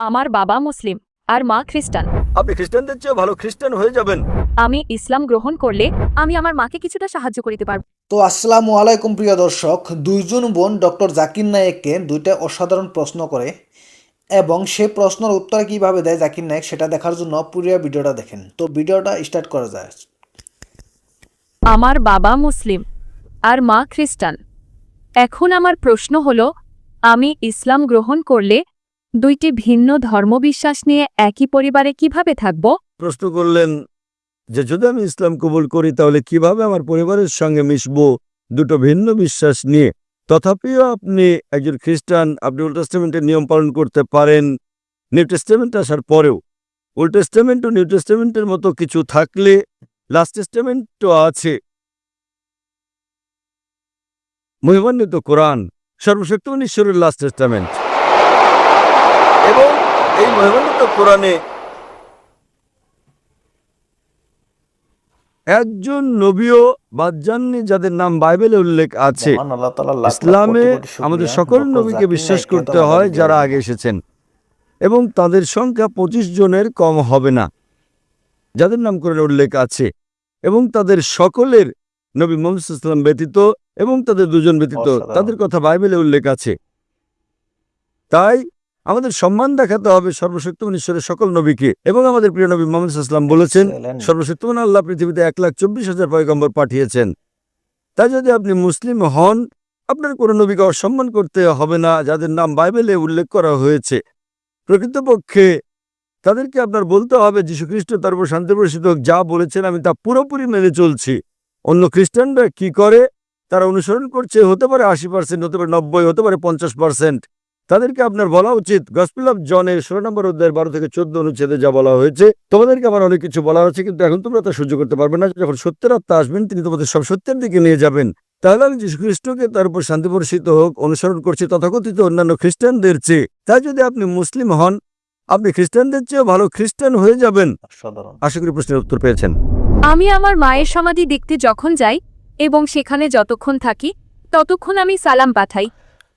আমার বাবা মুসলিম আর মা খ্রিস্টান। আপনি খ্রিস্টানদের চেয়ে ভালো খ্রিস্টান হয়ে যাবেন। আমি ইসলাম গ্রহণ করলে আমি আমার মাকে কিছুটা সাহায্য করিতে পারব। তো আসসালামু আলাইকুম প্রিয় দর্শক। দুইজন বোন ডক্টর জাকির নায়েককে দুইটা অসাধারণ প্রশ্ন করে এবং সে প্রশ্নের উত্তর কীভাবে দেয় জাকির নায়েক সেটা দেখার জন্য পুরো ভিডিওটা দেখেন। তো ভিডিওটা স্টার্ট করা যায়। আমার বাবা মুসলিম আর মা খ্রিস্টান। এখন আমার প্রশ্ন হল আমি ইসলাম গ্রহণ করলে দুইটি ভিন্ন ধর্মবিশ্বাস নিয়ে একই পরিবারে কীভাবে থাকব? প্রশ্ন করলেন, যে যদি আমি ইসলাম কবুল করি, তাহলে কীভাবে আমার পরিবারের সঙ্গে মিশবো? দুটো ভিন্ন বিশ্বাস নিয়ে। তথাপিও আপনি একজন খ্রিস্টান, আপনি ওল্ড টেস্টামেন্টের নিয়ম পালন করতে পারেন। নিউ টেস্টামেন্ট আসার পরেও ওল্ড টেস্টামেন্ট ও নিউ টেস্টামেন্টের মতো কিছু থাকলে লাস্ট টেস্টামেন্টও আছে। মহিমান্বিত কোরআন, সর্বশক্তিমান ঈশ্বরের লাস্ট টেস্টামেন্ট। এবং এই মহিমান্বিত কোরআনে একজন নবীও বাদ যাননি যাদের নাম বাইবেলে উল্লেখ আছে। ইসলামে। আমাদের সকল নবীকে বিশ্বাস করতে হয় যারা আগে এসেছেন। এবং তাদের সংখ্যা পঁচিশ জনের কম হবে না। যাদের নাম করে উল্লেখ আছে। এবং তাদের সকলের নবী মোহাম্মদ ইসলাম ব্যতীত এবং তাদের দুজন ব্যতীত তাদের কথা বাইবেলে উল্লেখ আছে। তাই আমাদের সম্মান দেখাতে হবে সর্বশক্তিমান ঈশ্বরের সকল নবীকে। এবং আমাদের প্রিয় নবী মোহাম্মদ ইসলাম বলেছেন. সর্বশক্তিমান আল্লাহ পৃথিবীতে এক লাখ চব্বিশ হাজার পয়গম্বর পাঠিয়েছেন। তাই যদি আপনি মুসলিম হন আপনার কোনো নবীকে অসম্মান করতে হবে না যাদের নাম বাইবেলে উল্লেখ করা হয়েছে। প্রকৃতপক্ষে তাদেরকে আপনার বলতে হবে যীশু খ্রিস্ট তার উপর শান্তি বর্ষিত হোক, যা বলেছেন আমি তা পুরোপুরি মেনে চলছি। অন্য খ্রিস্টানরা কি করে? তারা অনুসরণ করছে হতে পারে আশি পার্সেন্ট হতে পারে নব্বই হতে পারে পঞ্চাশ পার্সেন্ট। তাদেরকে আপনার বলা উচিত। গসপিল অফ জনের ষোলো নম্বর অধ্যায়ের বারো থেকে চোদ্দ অনুচ্ছেদে যা বলা হয়েছে তোমাদেরকে আমার অনেক কিছু বলা হয়েছে কিন্তু এখন তোমরা তা সহ্য করতে পারবে না। যখন সত্যের আত্মা আসবেন তিনি তোমাদের সব সত্যের দিকে নিয়ে যাবেন। তাহলে আমি যীশু খ্রিস্টকে তার উপর শান্তি বর্ষিত হোক অনুসরণ করছি তথাকথিত অন্যান্য খ্রিস্টানদের চেয়ে। তাই যদি আপনি মুসলিম হন আপনি খ্রিস্টানদের চেয়েও ভালো খ্রিস্টান হয়ে যাবেন। আশা করি প্রশ্নের উত্তর পেয়েছেন। আমি আমার মায়ের সমাধি দেখতে যখন যাই এবং সেখানে যতক্ষণ থাকি ততক্ষণ আমি সালাম পাঠাই।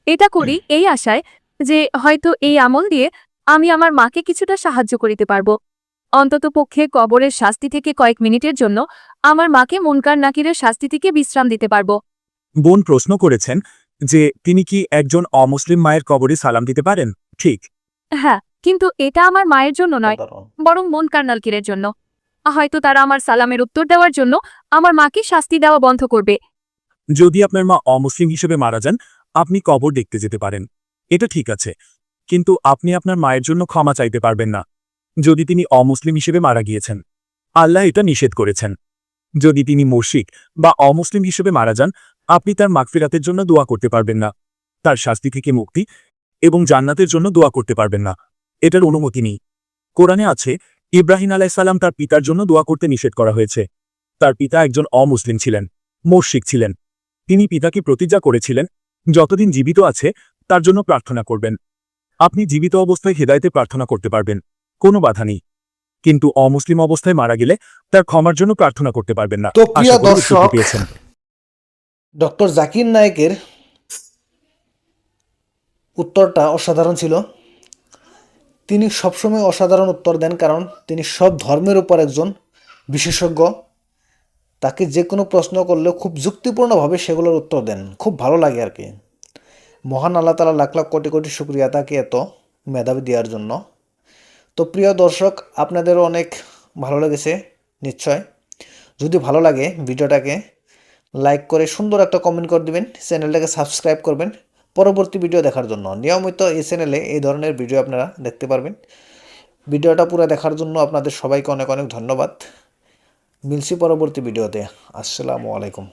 এটা করি এই আশায় যে হয়তো এই আমল দিয়ে আমি আমার মাকে কিছুটা সাহায্য করিতে পারব। অন্তত পক্ষে কবরের শাস্তি থেকে কয়েক মিনিটের জন্য আমার মাকে মুনকার নাকিরের শাস্তি থেকে বিশ্রাম দিতে পারব। বোন প্রশ্ন করেছেন যে তিনি কি একজন অমুসলিম মায়ের কবরে সালাম দিতে পারেন? ঠিক। হ্যাঁ কিন্তু এটা আমার মায়ের জন্য নয় বরং মন কার্নালকিরের জন্য। হয়তো তারা আমার সালামের উত্তর দেওয়ার জন্য আমার মাকে শাস্তি দেওয়া বন্ধ করবে। যদি আপনার মা অমুসলিম হিসেবে মারা যান আপনি কবর দেখতে যেতে পারেন। এটা ঠিক আছে। কিন্তু আপনি আপনার মায়ের জন্য ক্ষমা চাইতে পারবেন না। যদি তিনি অমুসলিম হিসেবে মারা গিয়েছেন। আল্লাহ এটা নিষেধ করেছেন। যদি তিনি মুশরিক বা অমুসলিম হিসেবে মারা যান, আপনি তার মাগফিরাতের জন্য দোয়া করতে পারবেন না। তার শাস্তি থেকে মুক্তি এবং জান্নাতের জন্য দোয়া করতে পারবেন না। এটার অনুমতি নেই। কোরআনে আছে, ইব্রাহিম আলাহ আলাইসাল্লাম তার পিতার জন্য দোয়া করতে নিষেধ করা হয়েছে। তার পিতা একজন অমুসলিম ছিলেন মোর্শিক ছিলেন। তিনি পিতাকে প্রতিজ্ঞা করেছিলেন, যতদিন জীবিত আছে তার জন্য প্রার্থনা করবেন। আপনি জীবিত অবস্থায় হেদায়েতে প্রার্থনা করতে পারবেন কোনো বাধা নেই। কিন্তু অমুসলিম অবস্থায় মারা গেলে তার ক্ষমার জন্য প্রার্থনা করতে পারবেন না। তো প্রিয় দর্শক ডক্টর জাকির নায়েকের উত্তরটা অসাধারণ ছিল। তিনি সবসময় অসাধারণ উত্তর দেন কারণ তিনি সব ধর্মের উপর একজন বিশেষজ্ঞ। তাকে যে কোনো প্রশ্ন করলে খুব যুক্তিপূর্ণভাবে সেগুলোর উত্তর দেন। খুব ভালো লাগে আর কি। মহান আল্লাহ তালা লাখ লাখ কোটি কোটি শুক্রিয়া তাকে এত মেধাবী দেওয়ার জন্য। তো প্রিয় দর্শক আপনাদেরও অনেক ভালো লেগেছে, নিশ্চয়। যদি ভালো লাগে ভিডিওটাকে লাইক করে সুন্দর একটা কমেন্ট করে দিবেন, চ্যানেলটাকে সাবস্ক্রাইব করবেন, পরবর্তী ভিডিও দেখার জন্য। নিয়মিত এই চ্যানেলে এই ধরনের ভিডিও আপনারা দেখতে পারবেন। ভিডিওটা পুরো দেখার জন্য আপনাদের সবাইকে অনেক অনেক ধন্যবাদ। মিলছি পরবর্তী ভিডিওতে আসসালামু আলাইকুম।